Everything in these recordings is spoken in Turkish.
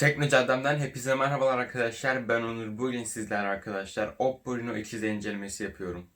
Teknocadem'den hepinize merhabalar arkadaşlar. Ben Onur. Bugün sizler arkadaşlar Oppo Reno 2Z incelemesi yapıyorum.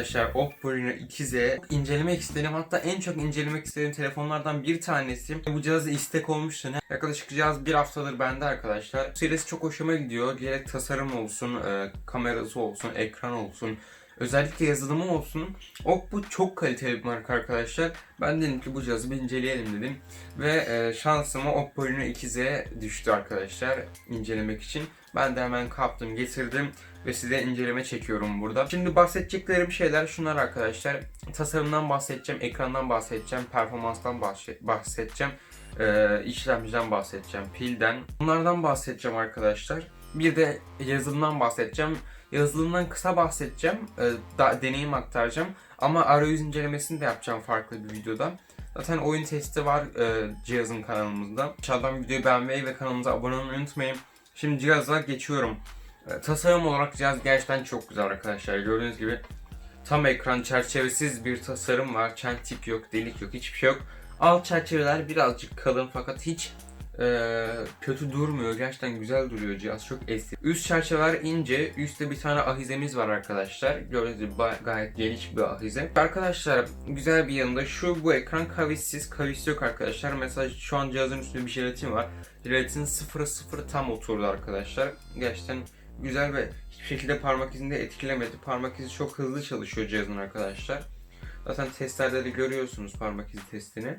Arkadaşlar Oppo Reno 2Z incelemek istedim. Hatta en çok incelemek istediğim telefonlardan bir tanesi. Bu cihazı istek olmuştu. Yaklaşık cihaz bir haftadır bende arkadaşlar. Serisi çok hoşuma gidiyor. Gerek tasarım olsun, e, kamerası olsun, ekran olsun. Özellikle yazılımı olsun. Oppo çok kaliteli bir marka arkadaşlar. Ben dedim ki bu cihazı bir inceleyelim dedim. Ve e, şansıma Oppo Reno 2Z düştü arkadaşlar incelemek için. Ben de hemen kaptım getirdim ve size inceleme çekiyorum burada. Şimdi bahsedeceklerim şeyler şunlar arkadaşlar. Tasarımdan bahsedeceğim, ekrandan bahsedeceğim, performanstan bahse- bahsedeceğim, işlemciden bahsedeceğim, pilden. Bunlardan bahsedeceğim arkadaşlar. Bir de yazılımdan bahsedeceğim. Yazılımdan kısa bahsedeceğim, deneyim aktaracağım. Ama arayüz incelemesini de yapacağım farklı bir videoda. Zaten oyun testi var e, cihazın kanalımızda. Aşağıdan videoyu beğenmeyi ve kanalımıza abone olmayı unutmayın. Şimdi cihaza geçiyorum. E, Tasarım olarak cihaz gerçekten çok güzel arkadaşlar. Gördüğünüz gibi tam ekran çerçevesiz bir tasarım var. Çentik yok, delik yok, hiçbir şey yok. Alt çerçeveler birazcık kalın fakat hiç e, kötü durmuyor. Gerçekten güzel duruyor cihaz. Çok eski. Üst çerçeveler ince. Üstte bir tane ahizemiz var arkadaşlar. Gördüğünüz gibi gayet geniş bir ahize. Arkadaşlar güzel bir yanında şu bu ekran kavissiz. Kavis yok arkadaşlar. Mesela şu an cihazın üstünde bir jelatin var. Jelatin 0'a 0 tam oturdu arkadaşlar. Gerçekten güzel ve hiçbir şekilde parmak izini de etkilemedi. Parmak izi çok hızlı çalışıyor cihazın arkadaşlar. Zaten testlerde de görüyorsunuz parmak izi testini.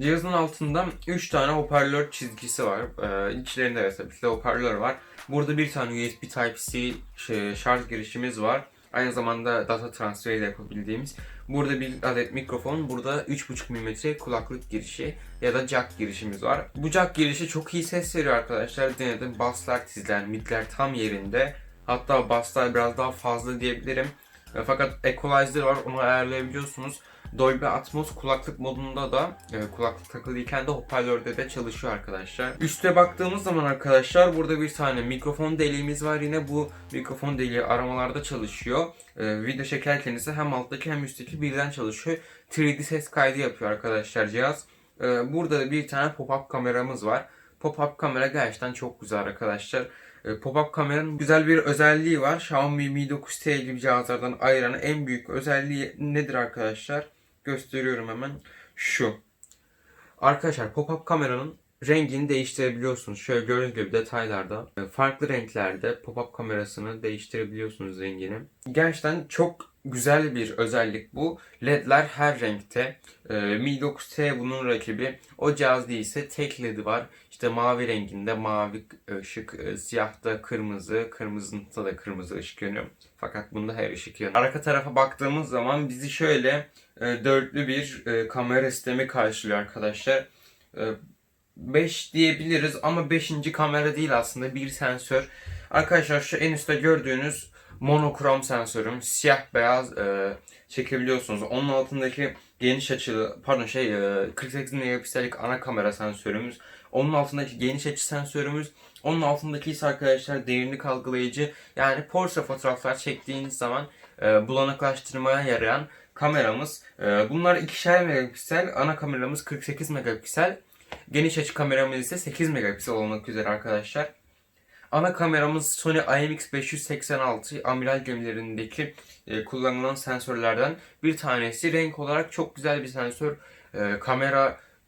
Cihazın altında 3 tane hoparlör çizgisi var. Ee, içlerinde ki de hoparlör var. Burada bir tane USB Type-C şey, şarj girişimiz var. Aynı zamanda data transferi de yapabildiğimiz. Burada bir adet mikrofon, burada 3.5 mm kulaklık girişi ya da jack girişimiz var. Bu jack girişi çok iyi ses veriyor arkadaşlar. Denedim. Basslar, tizler, midler tam yerinde. Hatta basslar biraz daha fazla diyebilirim. E, Fakat equalizer var onu ayarlayabiliyorsunuz. Dolby Atmos kulaklık modunda da e, kulaklık takılıyken de hoparlörde de çalışıyor arkadaşlar. Üste baktığımız zaman arkadaşlar burada bir tane mikrofon deliğimiz var. Yine bu mikrofon deliği aramalarda çalışıyor. E, video çekerken ise hem alttaki hem üstteki birden çalışıyor. 3D ses kaydı yapıyor arkadaşlar cihaz. E, burada da bir tane pop-up kameramız var. Pop-up kamera gerçekten çok güzel arkadaşlar. E, Pop-up kameranın güzel bir özelliği var. Xiaomi Mi 9T gibi cihazlardan ayıran en büyük özelliği nedir arkadaşlar? Gösteriyorum hemen. Şu. Arkadaşlar pop-up kameranın rengini değiştirebiliyorsunuz. Şöyle gördüğünüz gibi detaylarda e, farklı renklerde pop-up kamerasını değiştirebiliyorsunuz rengini. Gerçekten çok güzel bir özellik bu. LED'ler her renkte. E, Mi 9T bunun rakibi. O cihaz değilse tek LED'i var. İşte mavi renginde mavi ışık, e, siyahta kırmızı, kırmızında da kırmızı ışık yanıyor. Fakat bunda her ışık yanıyor. Arka tarafa baktığımız zaman bizi şöyle e, dörtlü bir e, kamera sistemi karşılıyor arkadaşlar. E, 5 diyebiliriz ama 5. kamera değil aslında bir sensör. Arkadaşlar şu en üstte gördüğünüz monokrom sensörüm. Siyah beyaz e, çekebiliyorsunuz. Onun altındaki geniş açılı pardon şey e, 48 megapiksellik ana kamera sensörümüz. Onun altındaki geniş açı sensörümüz. Onun altındaki ise arkadaşlar derinlik algılayıcı yani portre fotoğraflar çektiğiniz zaman e, bulanıklaştırmaya yarayan kameramız. E, bunlar ikişer megapiksel. Ana kameramız 48 megapiksel. Geniş açı kameramız ise 8 megapiksel olmak üzere arkadaşlar. Ana kameramız Sony IMX586 amiral gemilerindeki e, kullanılan sensörlerden bir tanesi. Renk olarak çok güzel bir sensör. E,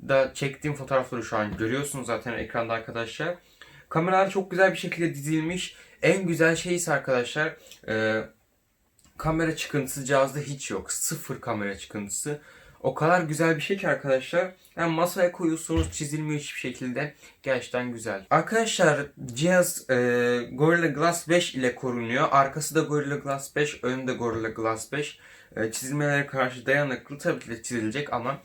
kamerada çektiğim fotoğrafları şu an görüyorsunuz zaten ekranda arkadaşlar. Kameralar çok güzel bir şekilde dizilmiş. En güzel şey ise arkadaşlar e, kamera çıkıntısı cihazda hiç yok. Sıfır kamera çıkıntısı. O kadar güzel bir şey ki arkadaşlar. Yani masaya koyuyorsunuz çizilmiyor hiçbir şekilde. Gerçekten güzel. Arkadaşlar cihaz e, Gorilla Glass 5 ile korunuyor. Arkası da Gorilla Glass 5, önü de Gorilla Glass 5. E, çizilmelere karşı dayanıklı tabii ki de çizilecek ama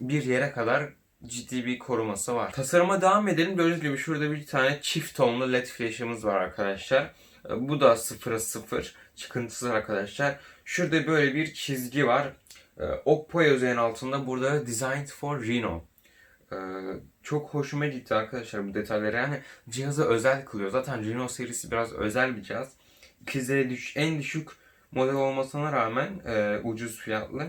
bir yere kadar ciddi bir koruması var. Tasarıma devam edelim. Gördüğünüz gibi şurada bir tane çift tonlu led flash'ımız var arkadaşlar. Bu da 0'a 0 çıkıntısız arkadaşlar. Şurada böyle bir çizgi var. Oppo yazıyor altında. Burada Designed for Reno. Çok hoşuma gitti arkadaşlar bu detayları. Yani cihazı özel kılıyor. Zaten Reno serisi biraz özel bir cihaz. İkizleri düş en düşük model olmasına rağmen ucuz fiyatlı.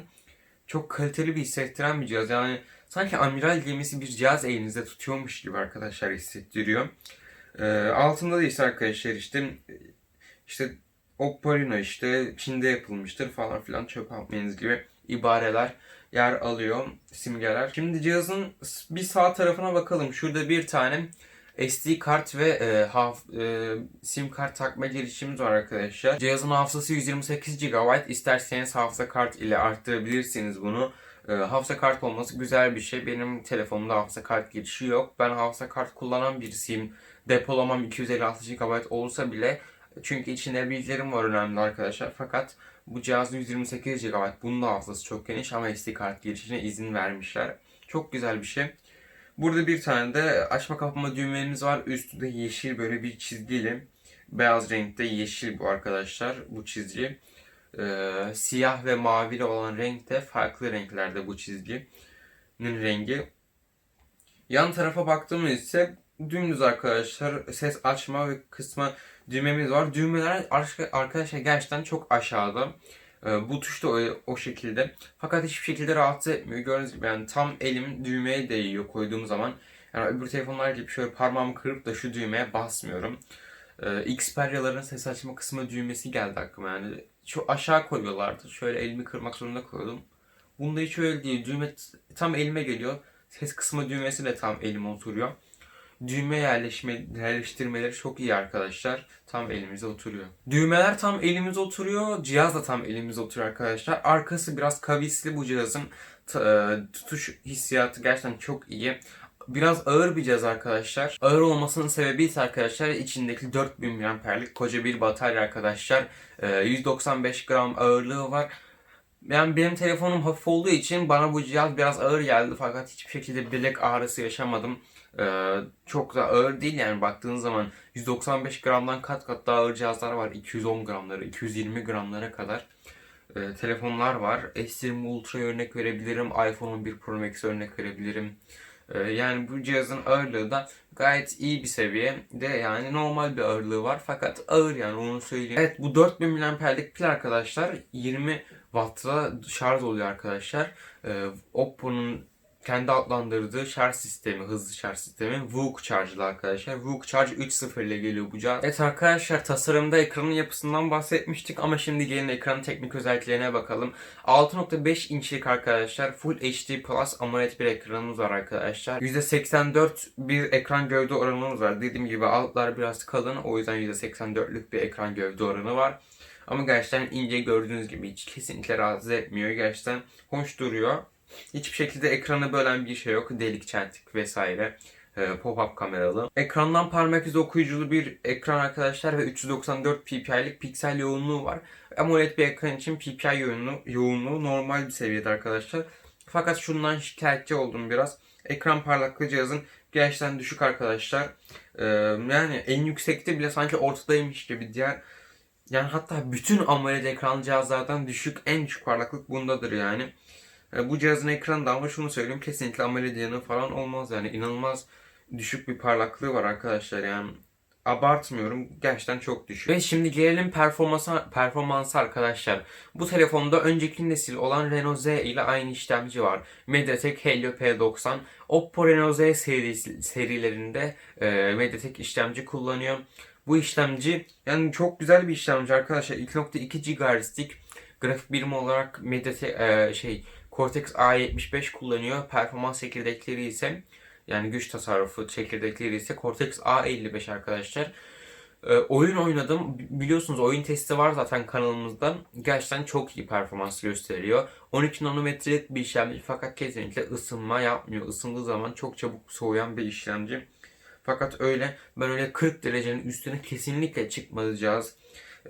Çok kaliteli bir hissettiren bir cihaz. Yani sanki amiral gemisi bir cihaz elinizde tutuyormuş gibi arkadaşlar hissettiriyor. Ee, altında da ise arkadaşlar işte işte Oppo Reno işte Çin'de yapılmıştır falan filan çöp atmayınız gibi ibareler yer alıyor simgeler. Şimdi cihazın bir sağ tarafına bakalım. Şurada bir tane SD kart ve e, haf, e, sim kart takma girişimiz var arkadaşlar. Cihazın hafızası 128 GB. İsterseniz hafıza kart ile arttırabilirsiniz bunu. E, hafıza kart olması güzel bir şey. Benim telefonumda hafıza kart girişi yok. Ben hafıza kart kullanan birisiyim. Depolamam 256 GB olsa bile çünkü içinde bilgilerim var önemli arkadaşlar. Fakat bu cihaz 128 GB. Bunun da hafızası çok geniş ama SD kart girişine izin vermişler. Çok güzel bir şey. Burada bir tane de açma kapama düğmemiz var. Üstü de yeşil böyle bir çizgili. Beyaz renkte yeşil bu arkadaşlar bu çizgi. Ee, siyah ve mavili olan renk de farklı renklerde bu çizginin rengi. Yan tarafa baktığımız ise dümdüz arkadaşlar ses açma ve kısma düğmemiz var. Düğmeler arkadaşlar gerçekten çok aşağıda. Ee, Bu tuş da o, şekilde. Fakat hiçbir şekilde rahatsız etmiyor. Gördüğünüz gibi yani tam elim düğmeye değiyor koyduğum zaman. Yani öbür telefonlar gibi şöyle parmağımı kırıp da şu düğmeye basmıyorum. Ee, Xperia'ların ses açma kısmı düğmesi geldi aklıma yani. Şu aşağı koyuyorlardı. Şöyle elimi kırmak zorunda koyuyordum. Bunda hiç öyle değil. Düğme tam elime geliyor. Ses kısmı düğmesi de tam elime oturuyor. Düğme yerleşme, yerleştirmeleri çok iyi arkadaşlar. Tam elimize oturuyor. Düğmeler tam elimize oturuyor. Cihaz da tam elimize oturuyor arkadaşlar. Arkası biraz kavisli bu cihazın. E, tutuş hissiyatı gerçekten çok iyi. Biraz ağır bir cihaz arkadaşlar. Ağır olmasının sebebi ise arkadaşlar içindeki 4000 mAh'lik koca bir batarya arkadaşlar. E, 195 gram ağırlığı var. Yani benim telefonum hafif olduğu için bana bu cihaz biraz ağır geldi fakat hiçbir şekilde bilek ağrısı yaşamadım. Ee, çok da ağır değil yani baktığın zaman 195 gramdan kat kat daha ağır cihazlar var. 210 gramları, 220 gramlara kadar e, telefonlar var. S20 Ultra'ya örnek verebilirim. iPhone 11 Pro Max'e örnek verebilirim. Ee, yani bu cihazın ağırlığı da gayet iyi bir seviye. De yani normal bir ağırlığı var fakat ağır yani onu söyleyeyim. Evet bu 4000 mAh'lik pil arkadaşlar 20 Watt'ta şarj oluyor arkadaşlar. Ee, Oppo'nun kendi adlandırdığı şarj sistemi, hızlı şarj sistemi VOOC Charge'lı arkadaşlar. VOOC Charge 3.0 ile geliyor bu cihaz. Evet arkadaşlar tasarımda ekranın yapısından bahsetmiştik ama şimdi gelin ekranın teknik özelliklerine bakalım. 6.5 inçlik arkadaşlar Full HD Plus AMOLED bir ekranımız var arkadaşlar. %84 bir ekran gövde oranımız var. Dediğim gibi altlar biraz kalın o yüzden %84'lük bir ekran gövde oranı var. Ama gerçekten ince gördüğünüz gibi hiç kesinlikle rahatsız etmiyor. Gerçekten hoş duruyor. Hiçbir şekilde ekranı bölen bir şey yok. Delik, çentik vesaire. Ee, Pop-up kameralı. Ekrandan parmak izi okuyuculu bir ekran arkadaşlar ve 394 ppi'lik piksel yoğunluğu var. AMOLED bir ekran için ppi yoğunluğu, yoğunluğu normal bir seviyede arkadaşlar. Fakat şundan şikayetçi oldum biraz. Ekran parlaklığı cihazın gerçekten düşük arkadaşlar. Ee, yani en yüksekte bile sanki ortadaymış gibi diğer yani hatta bütün AMOLED ekranlı cihazlardan düşük en düşük parlaklık bundadır yani. E, bu cihazın ekranında ama şunu söyleyeyim kesinlikle AMOLED yanığı falan olmaz yani inanılmaz düşük bir parlaklığı var arkadaşlar yani abartmıyorum gerçekten çok düşük. Ve şimdi gelelim performansa, performansı arkadaşlar. Bu telefonda önceki nesil olan Reno Z ile aynı işlemci var. MediaTek Helio P90. Oppo Reno Z serisi, serilerinde e, MediaTek işlemci kullanıyor. Bu işlemci yani çok güzel bir işlemci arkadaşlar. 2.2 GHz'lik grafik birimi olarak Mediatek e, şey Cortex A75 kullanıyor. Performans çekirdekleri ise yani güç tasarrufu çekirdekleri ise Cortex A55 arkadaşlar. E, oyun oynadım. Biliyorsunuz oyun testi var zaten kanalımızda. Gerçekten çok iyi performans gösteriyor. 12 nanometrelik bir işlemci fakat kesinlikle ısınma yapmıyor. Isındığı zaman çok çabuk soğuyan bir işlemci. Fakat öyle ben öyle 40 derecenin üstüne kesinlikle çıkmadı cihaz.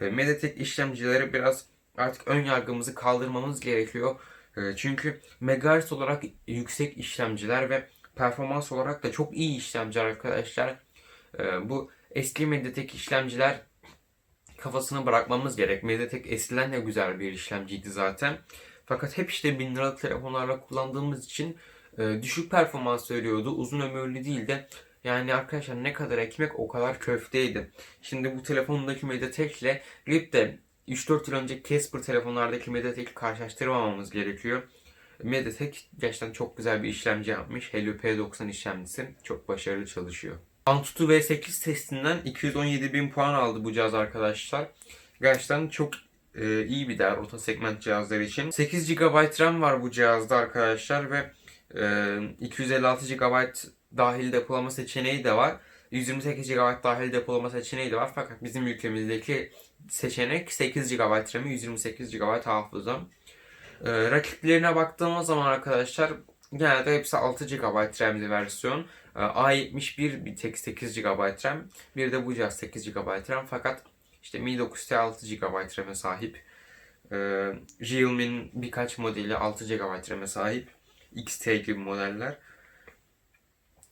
E, Mediatek işlemcileri biraz artık ön yargımızı kaldırmamız gerekiyor. E, çünkü megahertz olarak yüksek işlemciler ve Performans olarak da çok iyi işlemci arkadaşlar. Ee, bu eski Mediatek işlemciler kafasını bırakmamız gerek. Mediatek eskiden de güzel bir işlemciydi zaten. Fakat hep işte 1000 liralık telefonlarla kullandığımız için e, düşük performans veriyordu. Uzun ömürlü değil de yani arkadaşlar ne kadar ekmek o kadar köfteydi. Şimdi bu telefondaki Mediatek ile gidip de 3-4 yıl önce Casper telefonlardaki Mediatek'i karşılaştırmamamız gerekiyor. Mediatek gerçekten çok güzel bir işlemci yapmış. Helio P90 işlemcisi. Çok başarılı çalışıyor. Antutu V8 testinden 217.000 puan aldı bu cihaz arkadaşlar. Gerçekten çok e, iyi bir değer orta segment cihazlar için. 8 GB RAM var bu cihazda arkadaşlar ve e, 256 GB dahil depolama seçeneği de var. 128 GB dahil depolama seçeneği de var fakat bizim ülkemizdeki seçenek 8 GB RAM, 128 GB hafıza. Ee, rakiplerine baktığımız zaman arkadaşlar genelde hepsi 6 GB RAM'li versiyon. Ee, A71 bir tek 8 GB RAM. Bir de bu cihaz 8 GB RAM fakat işte Mi 9T 6 GB RAM'e sahip. Ee, Realme'nin birkaç modeli 6 GB RAM'e sahip. XT gibi modeller.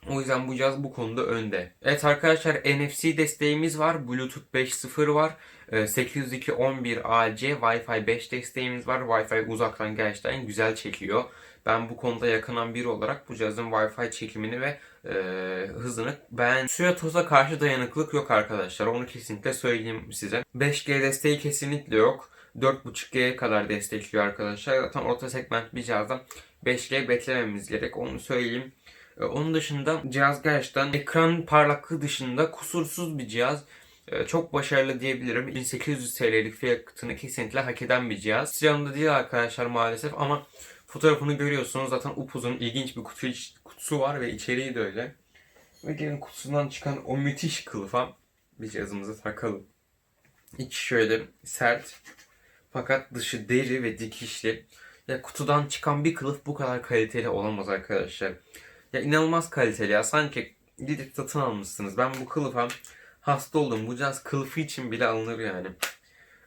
O yüzden bu cihaz bu konuda önde. Evet arkadaşlar NFC desteğimiz var. Bluetooth 5.0 var. Ee, 802.11ac Wi-Fi 5 desteğimiz var. Wi-Fi uzaktan gerçekten güzel çekiyor. Ben bu konuda yakınan biri olarak bu cihazın Wi-Fi çekimini ve e, hızını ben suya toza karşı dayanıklılık yok arkadaşlar. Onu kesinlikle söyleyeyim size. 5G desteği kesinlikle yok. 4.5G'ye kadar destekliyor arkadaşlar. Zaten orta segment bir cihazdan 5G beklememiz gerek. Onu söyleyeyim. Ee, Onun dışında cihaz gerçekten ekran parlaklığı dışında kusursuz bir cihaz. Ee, Çok başarılı diyebilirim. 1800 TL'lik fiyatını kesinlikle hak eden bir cihaz. Siyahında değil arkadaşlar maalesef ama fotoğrafını görüyorsunuz. Zaten upuzun ilginç bir kutu, kutusu var ve içeriği de öyle. Ve gelin kutusundan çıkan o müthiş kılıfa bir cihazımıza takalım. İç şöyle sert fakat dışı deri ve dikişli. Ya kutudan çıkan bir kılıf bu kadar kaliteli olamaz arkadaşlar. Ya inanılmaz kaliteli ya. Sanki gidip satın almışsınız. Ben bu kılıfa hasta oldum. Bu cihaz kılıfı için bile alınır yani.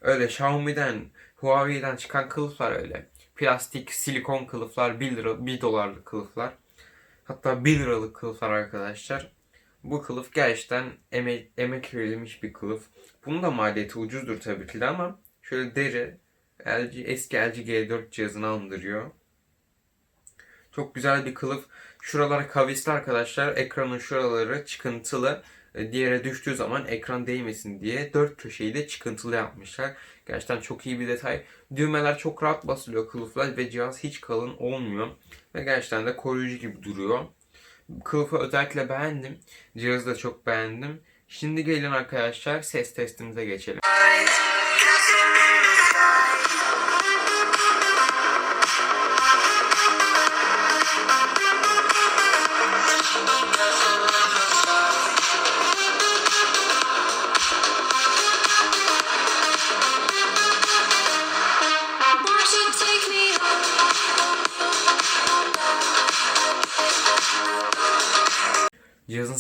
Öyle Xiaomi'den, Huawei'den çıkan kılıflar öyle. Plastik, silikon kılıflar, 1 lira, 1 dolarlık kılıflar. Hatta 1 liralık kılıflar arkadaşlar. Bu kılıf gerçekten emek, emek verilmiş bir kılıf. Bunun da maliyeti ucuzdur tabii ki de ama şöyle deri LG, eski LG G4 cihazını andırıyor. Çok güzel bir kılıf. Şuralar kavisli arkadaşlar. Ekranın şuraları çıkıntılı. E, Diğere düştüğü zaman ekran değmesin diye dört köşeyi de çıkıntılı yapmışlar. Gerçekten çok iyi bir detay. Düğmeler çok rahat basılıyor kılıflar ve cihaz hiç kalın olmuyor. Ve gerçekten de koruyucu gibi duruyor. Kılıfı özellikle beğendim. Cihazı da çok beğendim. Şimdi gelin arkadaşlar ses testimize geçelim.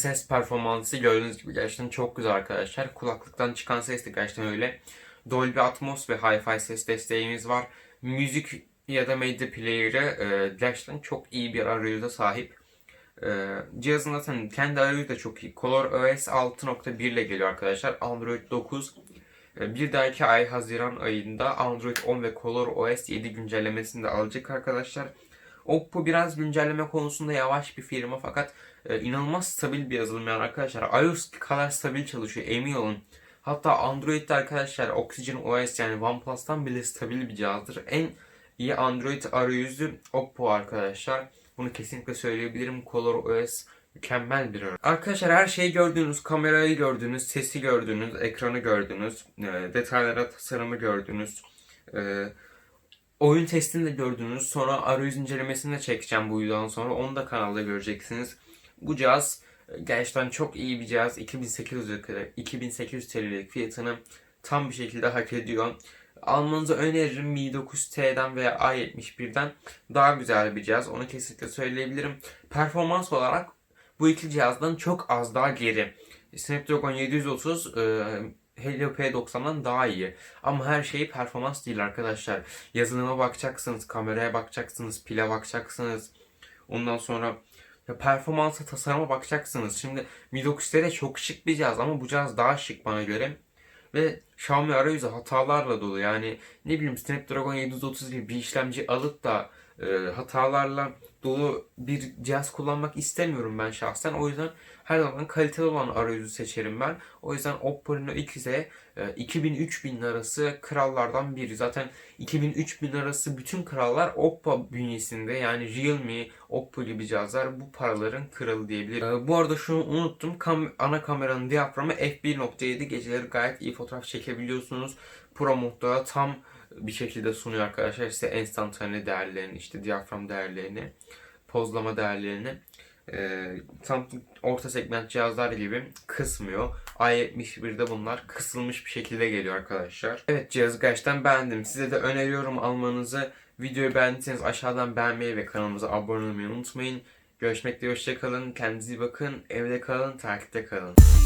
Ses performansı gördüğünüz gibi gerçekten çok güzel arkadaşlar. Kulaklıktan çıkan ses de gerçekten öyle. Dolby Atmos ve Hi-Fi ses desteğimiz var. Müzik ya da medya player'ı e, gerçekten çok iyi bir arayüze sahip. E, cihazın zaten kendi arayüzü de çok iyi. ColorOS 6.1 ile geliyor arkadaşlar. Android 9. E, bir dahaki ay Haziran ayında Android 10 ve ColorOS 7 güncellemesini de alacak arkadaşlar. Oppo biraz güncelleme konusunda yavaş bir firma fakat e, inanılmaz stabil bir yazılım yani arkadaşlar. iOS kadar stabil çalışıyor emin olun. Hatta Android'de arkadaşlar Oxygen OS yani OnePlus'tan bile stabil bir cihazdır. En iyi Android arayüzü Oppo arkadaşlar. Bunu kesinlikle söyleyebilirim. ColorOS mükemmel bir arayüz. Arkadaşlar her şeyi gördünüz. Kamerayı gördünüz, sesi gördünüz, ekranı gördünüz, e, detaylara tasarımı gördünüz. E, Oyun testini de gördünüz. Sonra arayüz incelemesini de çekeceğim bu videodan sonra. Onu da kanalda göreceksiniz. Bu cihaz e, gerçekten çok iyi bir cihaz. 2800 lira- 2800 TL'lik fiyatını tam bir şekilde hak ediyor. Almanızı öneririm Mi 9T'den veya A71'den daha güzel bir cihaz. Onu kesinlikle söyleyebilirim. Performans olarak bu iki cihazdan çok az daha geri. Snapdragon 730 e, Helio P90'dan daha iyi. Ama her şey performans değil arkadaşlar. Yazılıma bakacaksınız, kameraya bakacaksınız, pile bakacaksınız. Ondan sonra ya performansa, tasarıma bakacaksınız. Şimdi Mi 9T de çok şık bir cihaz ama bu cihaz daha şık bana göre. Ve Xiaomi arayüzü hatalarla dolu. Yani ne bileyim Snapdragon 730 gibi bir işlemci alıp da e, hatalarla dolu bir cihaz kullanmak istemiyorum ben şahsen. O yüzden her zaman kaliteli olan arayüzü seçerim ben. O yüzden Oppo Reno 2Z e, 2000-3000 arası krallardan biri. Zaten 2000-3000 arası bütün krallar Oppo bünyesinde. Yani Realme, Oppo gibi cihazlar bu paraların kralı diyebilirim. E, bu arada şunu unuttum. Kam ana kameranın diyaframı f1.7 geceleri gayet iyi fotoğraf çekebiliyorsunuz. Pro modda da tam bir şekilde sunuyor arkadaşlar. İşte enstantane değerlerini, işte diyafram değerlerini, pozlama değerlerini e, tam orta segment cihazlar gibi kısmıyor. i71'de bunlar kısılmış bir şekilde geliyor arkadaşlar. Evet cihazı gerçekten beğendim. Size de öneriyorum almanızı. Videoyu beğendiyseniz aşağıdan beğenmeyi ve kanalımıza abone olmayı unutmayın. Görüşmek dileğiyle hoşçakalın. Kendinize iyi bakın. Evde kalın, takipte kalın.